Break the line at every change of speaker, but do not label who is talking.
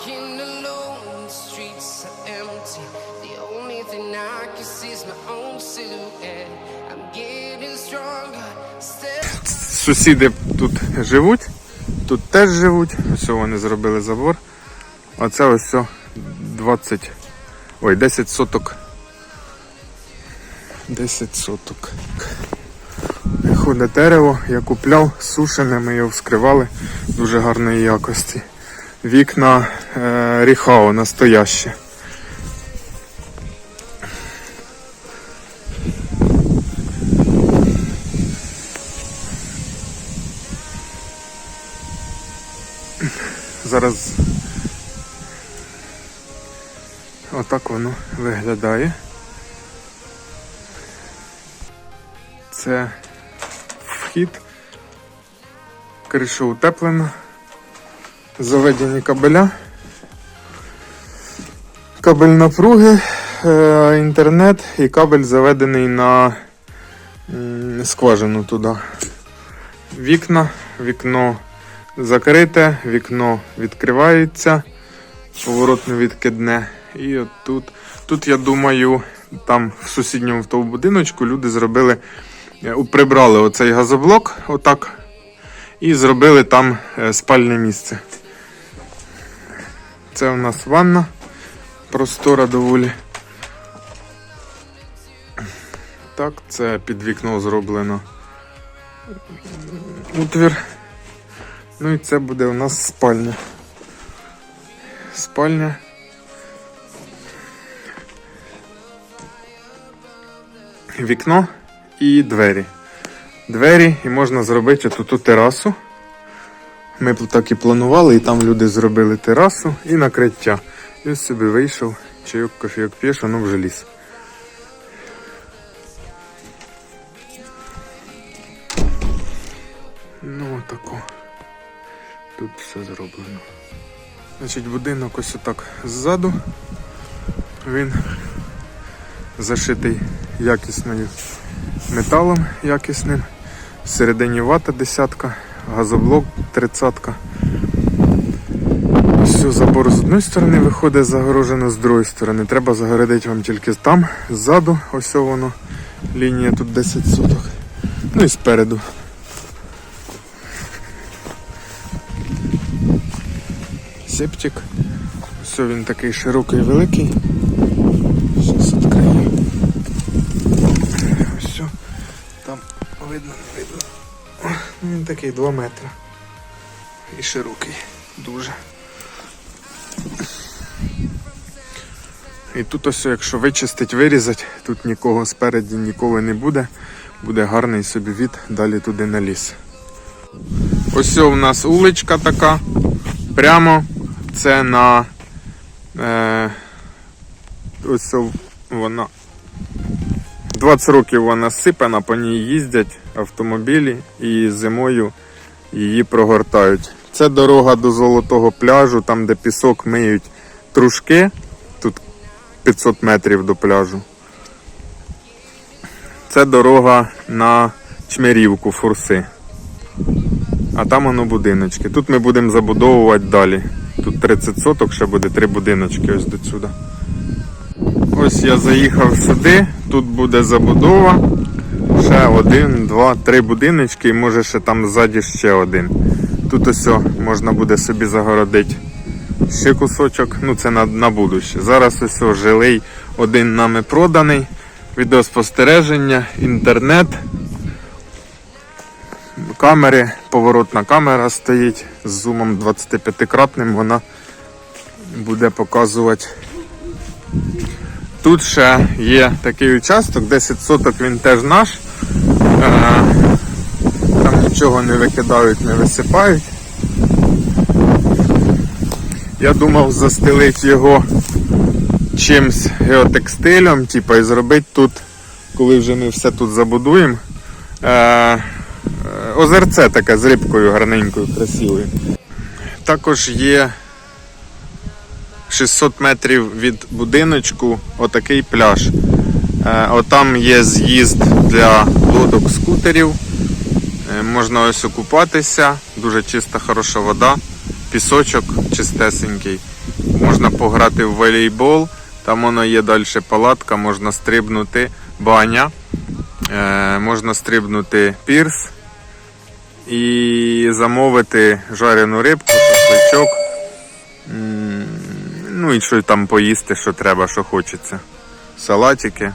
Walking alone, the streets are empty. The only thing I can see is my own silhouette. I'm getting stronger,
Сусіди тут живуть, тут теж живуть. Ось вони зробили забор. А це ось все 20. Ой, 10 соток. 10 соток. Ходить дерево, я купляв, сушене, ми його вскривали дуже гарної якості. Вікна е, ріхао настояще. Зараз отак воно виглядає. Це вхід. Криша утеплена. Заведені кабеля. Кабель напруги, е, інтернет і кабель заведений на скважину туди. Вікна, вікно закрите, вікно відкривається, поворотне відкидне. І от тут, тут, я думаю, там в сусідньому в тому будиночку люди зробили, е, прибрали оцей газоблок, отак, і зробили там е, спальне місце. Це у нас ванна простора доволі. Так, це під вікно зроблено утвір. Ну і це буде у нас спальня. Спальня. Вікно і двері. Двері і можна зробити тут терасу. Ми так і планували, і там люди зробили терасу і накриття. І ось собі вийшов, чайок кофійок п'єш, воно вже ліс. Ну отако. Тут все зроблено. Значить, будинок ось отак ззаду. Він зашитий якісною металом якісним. Всередині вата десятка, газоблок тридцятка. Все, забор з одної сторони виходить загорожено з другої сторони. Треба загородити вам тільки там, ззаду, ось воно. Лінія тут 10 соток. Ну і спереду. Септик. Все, він такий широкий великий. Зараз відкрию. Все. Там видно, не видно. Він такий 2 метри. І широкий. Дуже. І тут ось, якщо вичистить, вирізати, тут нікого спереді ніколи не буде. Буде гарний собі від далі туди на ліс. Ось у нас уличка така. Прямо це на е, ось вона 20 років вона сипана, по ній їздять автомобілі і зимою її прогортають. Це дорога до золотого пляжу, там де пісок миють трушки. Тут 500 метрів до пляжу. Це дорога на Чмирівку, Фурси. А там воно будиночки. Тут ми будемо забудовувати далі. Тут 30 соток, ще буде три будиночки ось до сюди. Ось я заїхав сюди, тут буде забудова. Ще один, два, три будиночки і може ще там ззаді ще один. Тут ось можна буде собі загородити ще кусочок, ну це на, на будуще. Зараз ось жилий один нами проданий. Відеоспостереження, інтернет, камери, поворотна камера стоїть з зумом 25-кратним, вона буде показувати. Тут ще є такий участок, 10 соток він теж наш. Е, Там нічого не викидають, не висипають. Я думав застелити його чимсь геотекстилем, типу, і зробити тут, коли вже ми все тут забудуємо. Е, е, озерце таке з рибкою гарненькою, красивою. Також є 600 метрів від будиночку отакий пляж. Е, отам є з'їзд для лодок скутерів. Е, можна ось окупатися, дуже чиста, хороша вода, пісочок чистесенький. Можна пограти в волейбол, там воно є далі палатка, можна стрибнути баня, е, можна стрибнути пірс і замовити жарену рибку, шашличок. Ну і що там поїсти, що треба, що хочеться. Салатики,